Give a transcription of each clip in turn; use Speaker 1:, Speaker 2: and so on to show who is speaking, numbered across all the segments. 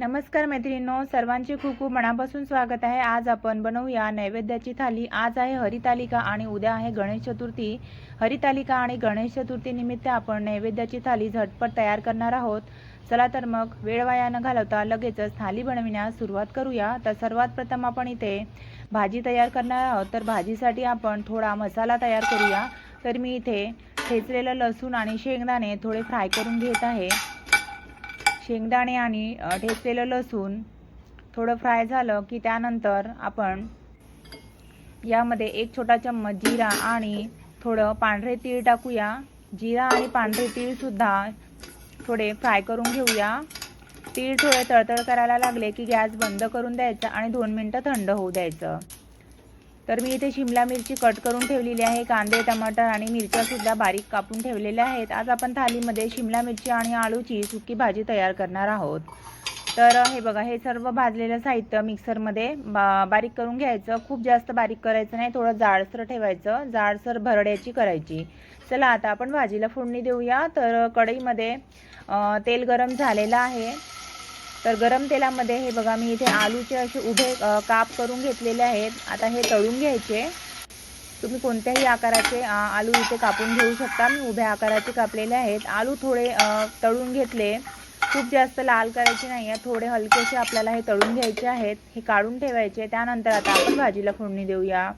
Speaker 1: नमस्कार मैत्रिणींनो सर्वांचे खूप खूप मनापासून स्वागत आहे. आज आपण बनवूया नैवेद्याची थाली. आज आहे हरितालिका आणि उद्या आहे गणेश चतुर्थी. हरितालिका आणि गणेश चतुर्थी निमित्त आपण नैवेद्याची थाली झटपट तयार करणार आहोत. चला तर मग वेळ वाया न घालवता लगेचच थाली बनविण्यास सुरुवात करूया. तर सर्वात प्रथम आपण इथे भाजी तयार करणार आहोत. तर भाजीसाठी आपण थोडा मसाला तयार करूया. तर मी इथे ठेचलेलं लसूण आणि शेंगदाणे थोडे फ्राय करून घेत आहे. शेंगदाणे आणि ठेचलेलं लसूण थोडं फ्राय झालं की त्यानंतर आपण यामध्ये एक छोटा चम्मच जिरा आणि थोडं पांढरे तीळ टाकूया. जिरा आणि पांढरे तीळसुद्धा थोडे फ्राय करून घेऊया. तीळ थोडे तळतळ करायला लागले की गॅस बंद करून द्यायचा आणि दोन मिनटं थंड होऊ द्यायचं. तर मी इथे शिमला मिरची कट करून ठेवलेली आहे कांदे टमाटर आणि मिरच्यासुद्धा बारीक कापून ठेवलेल्या आहेत. आज आपण थालीमध्ये शिमला मिरची आणि आळूची सुकी भाजी तयार करणार आहोत. तर हे बघा हे सर्व भाजलेलं साहित्य मिक्सरमध्ये बा बारीक करून घ्यायचं. खूप जास्त बारीक करायचं नाही थोडं जाडसर ठेवायचं. जाडसर भरड्याची करायची. चला आता आपण भाजीला फोडणी देऊया. तर कढईमध्ये तेल गरम झालेलं आहे. तर गरम तेलामध्ये हे बघा मी इथे आलूचे असे उभे काप करून घेतलेले आहेत. आता हे तळून घ्यायचे. तुम्ही कोणत्याही आकाराचे आलू इथे कापून घेऊ शकता. मी उभ्या आकाराचे कापलेले आहेत. आलू थोडे तळून घेतले. खूप जास्त लाल करायचे नाही आहे थोडे हलकेसे आपल्याला हे तळून घ्यायचे आहेत. हे काढून ठेवायचे. त्यानंतर आता आपण भाजीला फोडणी देऊया.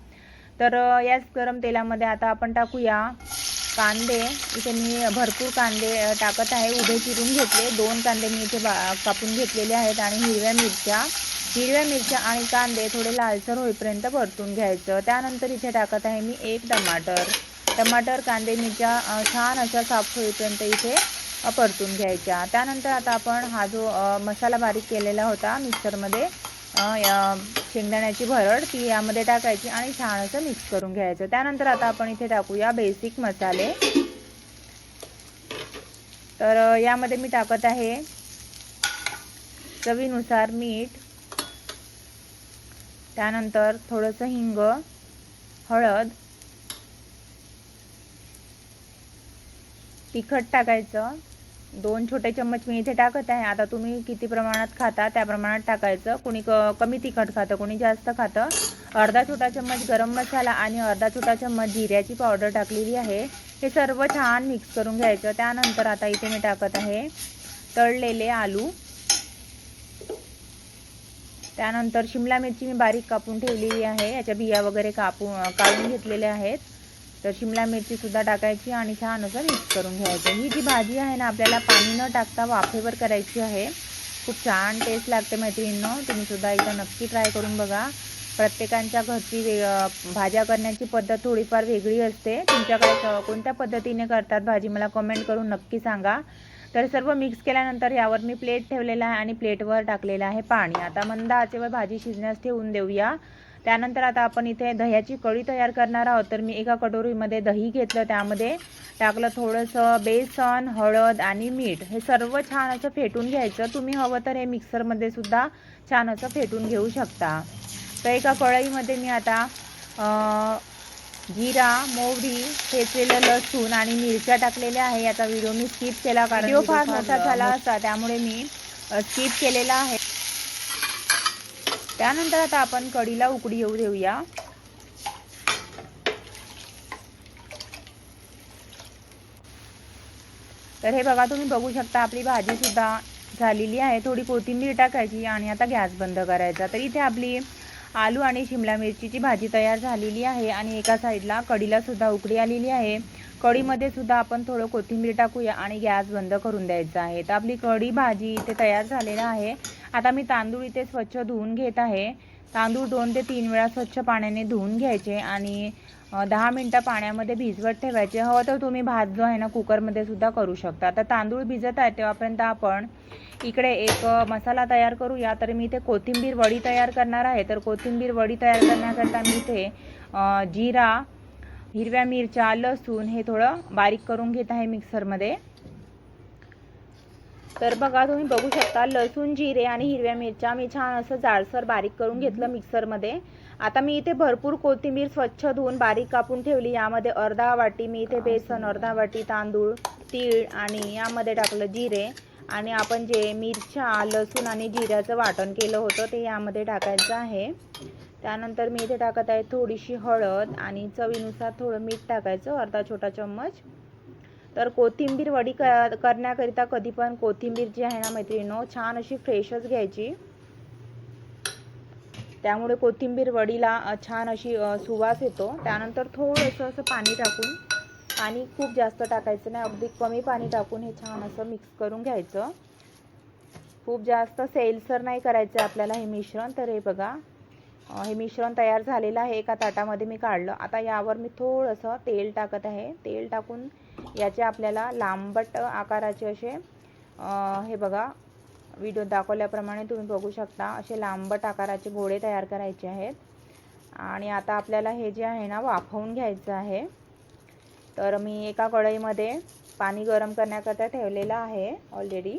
Speaker 1: तर याच गरम तेलामध्ये आता आपण टाकूया. कांदे इथे मी भरपूर कांदे टाकत आहे. उभे चिरून घेतले. दोन कांदे मी इथे बा- कापून घेतलेले आहेत आणि हिरव्या मिरच्या. हिरव्या मिरच्या आणि कांदे थोडे लालसर होईपर्यंत परतून घ्यायचं. त्यानंतर इथे टाकत आहे मी एक टमाटर. टमाटर कांदे मिरच्या छान अशा साफ होईपर्यंत इथे परतून घ्यायच्या. त्यानंतर आता आपण हा जो मसाला बारीक केलेला होता मिक्सरमध्ये शेंगदाण्याची भरड ती यामध्ये टाकायची आणि छान असं मिक्स करून घ्यायचं. त्यानंतर आता आपण इथे टाकूया बेसिक मसाले. तर यामध्ये मी टाकत आहे चवीनुसार मीठ त्यानंतर थोडंसं हिंग हळद तिखट टाकायचं. दोन छोटे चम्मच मी इथे टाकत आहे. आता तुम्ही किती प्रमाणात खाता त्या प्रमाणात टाकायचं. कुणी क कमी तिखट खातं कोणी जास्त खातं. अर्धा छोटा चम्मच गरम मसाला आणि अर्धा छोटा चम्मच जिऱ्याची पावडर टाकलेली आहे. हे सर्व छान मिक्स करून घ्यायचं. त्यानंतर आता इथे मी टाकत आहे तळलेले आलू. त्यानंतर शिमला मिरची मी बारीक कापून ठेवलेली आहे. याच्या बिया वगैरे कापून काढून घेतलेल्या आहेत. तर शिमला मिरची सुद्धा टाकायची आणि छान असं मिक्स करून घ्यायचं. ही जी भाजी आहे ना आपल्याला पाणी न टाकता वाफेवर करायची आहे. खूप छान टेस्ट लागते मैत्रिणींनो. तुम्हीसुद्धा एकदा नक्की ट्राय करून बघा. प्रत्येकांच्या घरची वे भाज्या करण्याची पद्धत थोडीफार वेगळी असते. तुमच्याकडे कोणत्या पद्धतीने करतात भाजी मला कमेंट करून नक्की सांगा. तर सर्व मिक्स केल्यानंतर यावर मी प्लेट ठेवलेला आहे आणि प्लेटवर टाकलेलं आहे पाणी. आता मंद आचेवर भाजी शिजण्यास ठेवून देऊया. त्यानंतर आता आपण इथे दह्याची कढी तयार करणार आहोत. तर मी एका कटोरीमध्ये दही घेतलं त्यामध्ये टाकलं थोडंसं बेसन हळद आणि मीठ. हे सर्व छान असं फेटून घ्यायचं. तुम्ही हवं तर हे मिक्सरमध्ये सुद्धा छान असं फेटून घेऊ शकता. तर एका कढईमध्ये मी आता जिरा मोहरी ठेचलेलं लसूण आणि मिरच्या टाकलेल्या आहे. याचा व्हिडिओ मी स्किप केला कारण व्हिडिओ फार मोठा झाला असता त्यामुळे मी स्किप केलेला आहे. त्यानंतर आता आपण कढीला उकडी येऊ देऊया. तर हे बघा तुम्ही बघू शकता आपली भाजी सुद्धा झालेली आहे. थोडी कोथिंबीर टाकायची आणि आता गॅस बंद करायचा. तर इथे आपली आलू आणि शिमला मिरचीची भाजी तयार झालेली आहे आणि एका साईडला कढीला सुद्धा उकडी आलेली आहे. कढीमध्ये सुद्धा आपण थोडं कोथिंबीर टाकूया आणि गॅस बंद करून द्यायचा आहे. तर आपली कढी भाजी इथे तयार झालेला आहे. आता मी तांदूळ इथे स्वच्छ धुवून घेत आहे. तांदूळ दोन ते तीन वेळा स्वच्छ पाण्याने धुवून घ्यायचे आणि दहा मिनटं पाण्यामध्ये भिजवत ठेवायचे. हवं तर तुम्ही भात जो आहे ना कुकरमध्ये सुद्धा करू शकता. तर तांदूळ भिजत आहे तेव्हापर्यंत आपण इकडे एक मसाला तयार करूया. तर मी इथे कोथिंबीर वडी तयार करणार आहे. तर कोथिंबीर वडी तयार करण्याकरता मी इथे जिरा हिरव्या मिरच्या लसूण हे थोडं बारीक करून घेत आहे मिक्सरमध्ये. तर बघा तुम्ही बघू शकता लसूण जिरे आणि हिरव्या मिरच्या मी छान असं जाडसर बारीक करून घेतलं मिक्सरमध्ये. आता मी इथे भरपूर कोथिंबीर स्वच्छ धुवून बारीक कापून ठेवली. यामध्ये अर्धा वाटी मी इथे बेसन अर्धा वाटी तांदूळ तीळ आणि यामध्ये टाकलं जिरे. आणि आपण जे मिरच्या लसूण आणि जिऱ्याचं वाटण केलं होतं ते यामध्ये टाकायचं आहे. त्यानंतर मी इथे टाकत आहे थोडीशी हळद आणि चवीनुसार थोडं मीठ टाकायचं अर्धा छोटा चम्मच. तर कोथिंबीर वडी क करण्याकरिता कधी पण कोथिंबीर जी आहे ना मैत्रिणीनो छान अशी फ्रेशच घ्यायची. त्यामुळे कोथिंबीर वडीला छान अशी सुवास येतो. त्यानंतर थोडंसं असं पाणी टाकून पाणी खूप जास्त टाकायचं नाही. अगदी कमी पाणी टाकून हे छान असं मिक्स करून घ्यायचं. खूप जास्त सेलसर नाही करायचं आहे आपल्याला हे मिश्रण. तर हे बघा हे मिश्रण तयार झालेलं आहे एका ताटामध्ये मी काढलं. आता यावर मी थोडंसं तेल टाकत आहे. तेल टाकून याचे आपल्याला लांबट आकाराचे असे हे बघा व्हिडिओ दाखवल्याप्रमाणे तुम्ही बघू शकता. असे लांबट आकाराचे गोळे तयार करायचे आहेत. आणि आता आपल्याला हे जे आहे ना वाफवून घ्यायचं आहे. तर मी एका कढईमध्ये पाणी गरम करण्याकरता ठेवलेलं आहे ऑलरेडी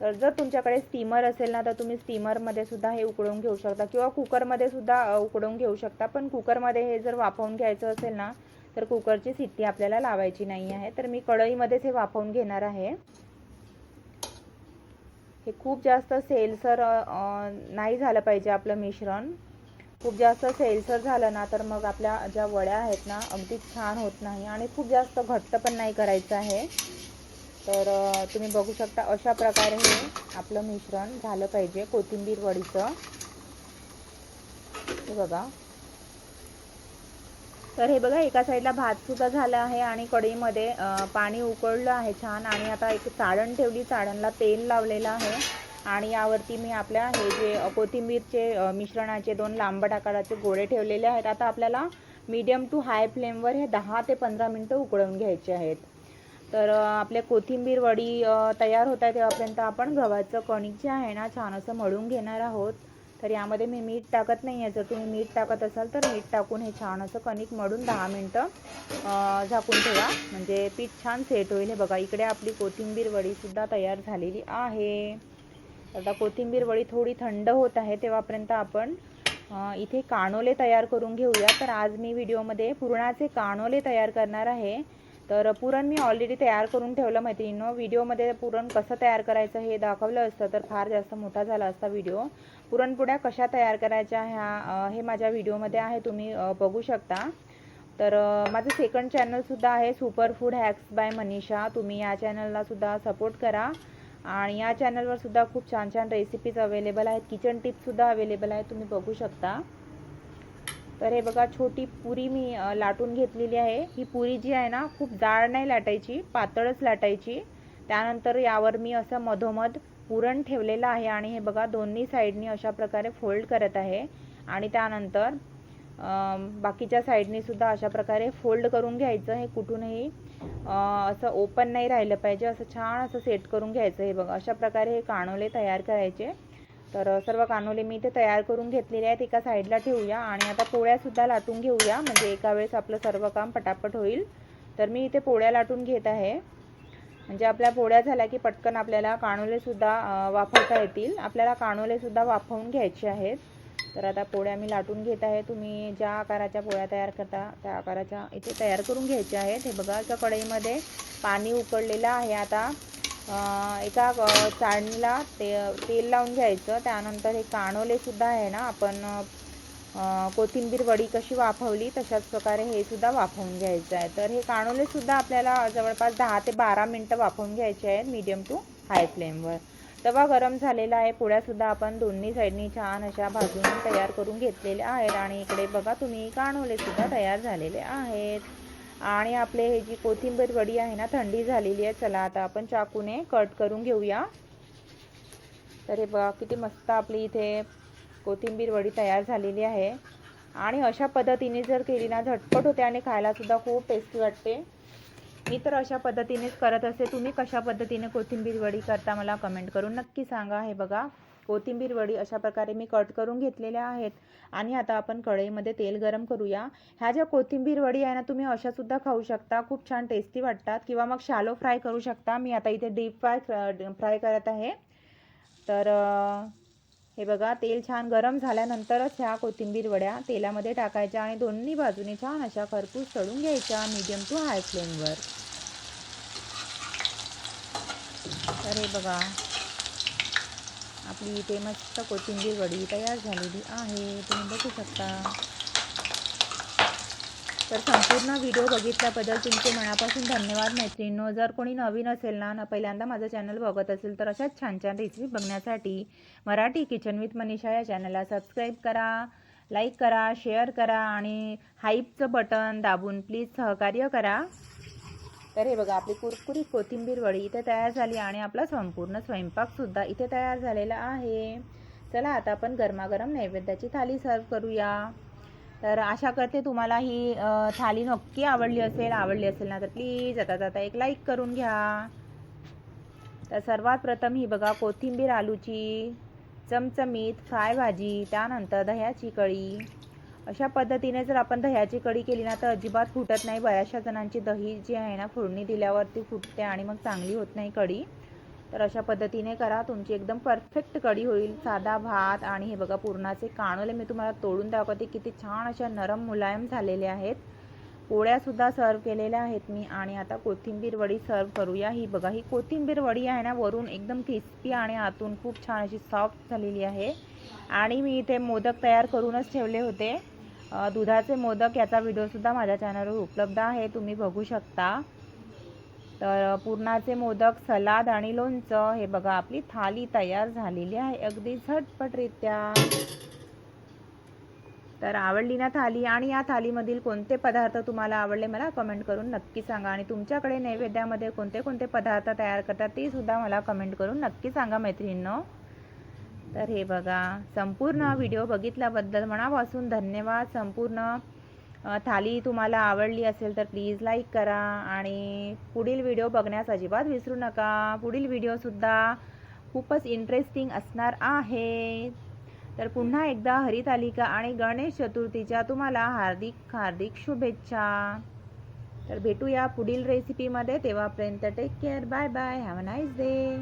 Speaker 1: तर जर तुमच्याकडे स्टीमर असेल ना तर तुम्ही स्टीमरमध्ये सुद्धा हे उकडवून घेऊ शकता. किंवा कुकरमध्ये सुद्धा उकडून उकडवून घेऊ शकता. पण कुकरमध्ये हे जर वाफवून घ्यायचं असेल ना तर कुकरची सिट्टी आपल्याला लावायची नाही आहे. तर मी कढईमध्येच हे वाफवून घेणार आहे. हे खूप जास्त सेलसर नाही झालं पाहिजे आपलं मिश्रण. खूप जास्त सेलसर झालं ना तर मग आपल्या ज्या वड्या आहेत ना अगदी छान होत नाही आणि खूप जास्त घट्ट पण नाही करायचं आहे. तर तुम्ही बघू शकता अशा प्रकारे हे आपलं मिश्रण झालं पाहिजे कोथिंबीर वडीचं. हे बघा. तर हे बघा एका साईडला भात सुद्धा झाला आहे आणि कढईमध्ये पाणी उकळलं आहे छान आणि आता एक चाळण ठेवली. चाळणला तेल लावलेलं आहे आणि यावरती मी आपल्या हे जे कोथिंबीरचे मिश्रणाचे दोन लांबट आकाराचे गोळे ठेवलेले आहेत. आता आपल्याला मीडियम टू हाय फ्लेमवर हे दहा ते पंधरा मिनटं उकळून घ्यायचे आहेत. तर आपल्या आपले कोथिंबीर वडी तयार होत आहे तेव्हापर्यंत आपण गव्हाचं कणिक जे आहे ना छान असं मळून घेणार आहोत. तर यामध्ये मी मीठ टाकत नाही आहे. जर तुम्ही मीठ टाकत असाल तर मीठ टाकून हे छान असं कणिक मळून दहा मिनटं झाकून ठेवा. म्हणजे पीठ छान सेट होईल. हे बघा इकडे आपली कोथिंबीर वडीसुद्धा तयार झालेली आहे. आता कोथिंबीर वडी थोडी थंड होत आहे तेव्हापर्यंत आपण इथे कानोले तयार करून घेऊया. तर आज मी व्हिडिओमध्ये पुरणाचे कानोले तयार करणार आहे. तर पुरण मी ऑलरेडी तयार करून ठेवलं मैत्रिणीनं. व्हिडिओमध्ये पुरण कसं तयार करायचं हे दाखवलं असतं तर फार जास्त मोठा झाला असता व्हिडिओ. पुरणपोळ्या कशा तयार करायच्या ह्या हे माझ्या व्हिडिओमध्ये आहे तुम्ही बघू शकता. तर माझं सेकंड चॅनलसुद्धा आहे super food hacks by Manisha तुम्ही या चॅनललासुद्धा सपोर्ट करा. आणि या चॅनलवर सुद्धा खूप छान छान रेसिपीज अवेलेबल आहेत. किचन टिप्ससुद्धा अवेलेबल आहेत तुम्ही बघू शकता. तर हे बघा छोटी पुरी मी लाटून घेतलेली आहे. ही पुरी जी आहे ना खूप जाड नाही लाटायची पातळच लाटायची. त्यानंतर यावर मी असं मधोमध पुरण ठेवलेलं आहे आणि हे बघा दोन्ही साईडनी अशा प्रकारे फोल्ड करत आहे. आणि त्यानंतर बाकीच्या साईडनी सुद्धा अशा प्रकारे फोल्ड करून घ्यायचं. हे कुठूनही असं ओपन नाही राहिलं पाहिजे. असं छान असं सेट करून घ्यायचं हे बघा. अशा प्रकारे हे कानोले तयार करायचे. तर सर्व कानोले मी इथे तयार करून घेतलेले आहेत. एका साईडला ठेवूया आणि आता पोळ्यासुद्धा लाटून घेऊया. म्हणजे एका वेळेस आपलं सर्व काम पटापट होईल. तर मी इथे पोळ्या लाटून घेत आहे. म्हणजे आपल्या पोळ्या झाल्या की पटकन आपल्याला कानोलेसुद्धा वाफवता येतील. आपल्याला कानोलेसुद्धा वाफवून घ्यायचे आहेत. तर आता पोळ्या मी लाटून घेत आहे. तुम्ही ज्या आकाराच्या पोळ्या तयार करता त्या आकाराच्या इथे तयार करून घ्यायच्या आहेत. हे बघा त्या कढईमध्ये पाणी उकळलेलं आहे. आता एका चाळणीला ते तेल लावून घ्यायचं. त्यानंतर हे कानोलेसुद्धा आहे ना आपण कोथिंबीर वडी कशी वाफवली तशाच प्रकारे हे सुद्धा वाफवून घ्यायचं आहे. तर हे कानोलेसुद्धा आपल्याला जवळपास दहा ते बारा मिनटं वाफवून घ्यायचे आहेत मीडियम टू हाय फ्लेमवर तवा गरम झालेला आहे पोळ्यासुद्धा आपण दोन्ही साईडनी छान अशा भाजून तयार करून घेतलेल्या आहेत. आणि इकडे बघा तुम्ही कानोलेसुद्धा तयार झालेले आहेत. आणि आपले हे जी कोथिंबीर वडी आहे ना थंडी झालेली आहे. चला आता आपण चाकूने कट करून घेऊया. तर हे बघा किती मस्त आपली इथे कोथिंबीर वडी तयार झालेली आहे. आणि अशा पद्धतीने जर केली ना झटपट होते आणि खायलासुद्धा खूप टेस्टी वाटते. मी तर अशा पद्धतीनेच करत असते. तुम्ही कशा पद्धतीने कोथिंबीर वडी करता मला कमेंट करून नक्की सांगा. हे बघा कोथिंबीर वडी अशा प्रकारे मी कट करून घेतलेल्या आहेत. आणि आता आपण कढईमध्ये तेल गरम करूया. ह्या ज्या कोथिंबीर वडी आहे ना तुम्ही अशासुद्धा खाऊ शकता. खूप छान टेस्टी वाटतात. किंवा मग शालो फ्राय करू शकता. मी आता इथे डीप फ्राय फ्राय करत आहे. तर हे बघा तेल छान गरम झाल्यानंतरच ह्या कोथिंबीर वड्या तेलामध्ये टाकायच्या आणि दोन्ही बाजूने छान अशा खरपूस तळून घ्यायच्या मीडियम टू हाय फ्लेमवर तर तर हे बघा आपली इथे मस्त कोथिंबीर वडी तयार झालेली आहे. तुम्ही बघू शकता. तर संपूर्ण व्हिडिओ बघितल्याबद्दल तुमचे मनापासून धन्यवाद. मैत्रिणींनो जर कोणी नवीन असेल ना ना पहिल्यांदा माझं चॅनल बघत असेल तर अशाच छान छान रेसिपी बघण्यासाठी मराठी किचन विथ मनीषा या चॅनलला सबस्क्राईब करा लाईक करा शेअर करा आणि हाईपचं बटन दाबून प्लीज सहकार्य करा. तर हे बघा आपली कुरकुरीत कोथिंबीर वडी इथे तयार झाली आणि आपला संपूर्ण स्वयंपाकसुद्धा इथे तयार झालेला आहे. चला आता आपण गरमागरम नैवेद्याची थाली सर्व करूया. तर आशा करते तुम्हाला ही थाली नक्की आवडली असेल आवडली असेल ना तर प्लीज आता जाता एक लाईक करून घ्या. तर सर्वात प्रथम ही बघा कोथिंबीर आलूची चमचमीत फ्राय भाजी त्यानंतर दह्याची कढी. अशा पद्धतीने जर आपण दह्याची कढी केली ना तर अजिबात फुटत नाही. बऱ्याचशा जणांची दही जी आहे ना फोडणी दिल्यावरती फुटते आणि मग चांगली होत नाही कढी. तर अशा पद्धतीने करा. तुमची एकदम परफेक्ट कढी होईल. साधा भात आणि हे बघा पुरणाचे काणोले मी तुम्हाला तोडून दाखवते. किती छान अशा नरम मुलायम झालेले आहेत. पोळ्यासुद्धा सर्व केलेल्या आहेत मी. आणि आता कोथिंबीर वडी सर्व करूया. ही बघा ही कोथिंबीर वडी आहे ना वरून एकदम क्रिस्पी आणि आतून खूप छान अशी सॉफ्ट झालेली आहे. आणि मी इथे मोदक तयार करूनच ठेवले होते. दुधाचे मोदक याचा व्हिडिओसुद्धा माझ्या चॅनलवर उपलब्ध आहे. तुम्ही बघू शकता. तर पुरणाचे मोदक सलाद आणि लोणचं हे बघा आपली थाली तयार झालेली आहे. अगदी झटपटरित्या. तर आवडली ना थाली? आणि या थालीमधील कोणते पदार्थ तुम्हाला आवडले मला कमेंट करून नक्की सांगा. आणि तुमच्याकडे नैवेद्यामध्ये कोणते कोणते पदार्थ तयार करतात ते सुद्धा मला कमेंट करून नक्की सांगा मैत्रिणींनो. तर हे बघा संपूर्ण व्हिडिओ बघितल्याबद्दल मनापासून धन्यवाद. संपूर्ण थाली तुम्हाला आवडली असेल तर प्लीज लाईक करा आणि पुढील व्हिडिओ बघण्यास अजिबात विसरू नका. पुढील व्हिडिओसुद्धा खूपच इंटरेस्टिंग असणार आहे. तर पुन्हा एकदा हरितालिका आणि गणेश चतुर्थीच्या तुम्हाला हार्दिक हार्दिक शुभेच्छा. तर भेटूया पुढील रेसिपीमध्ये तेव्हापर्यंत take care bye bye have a nice day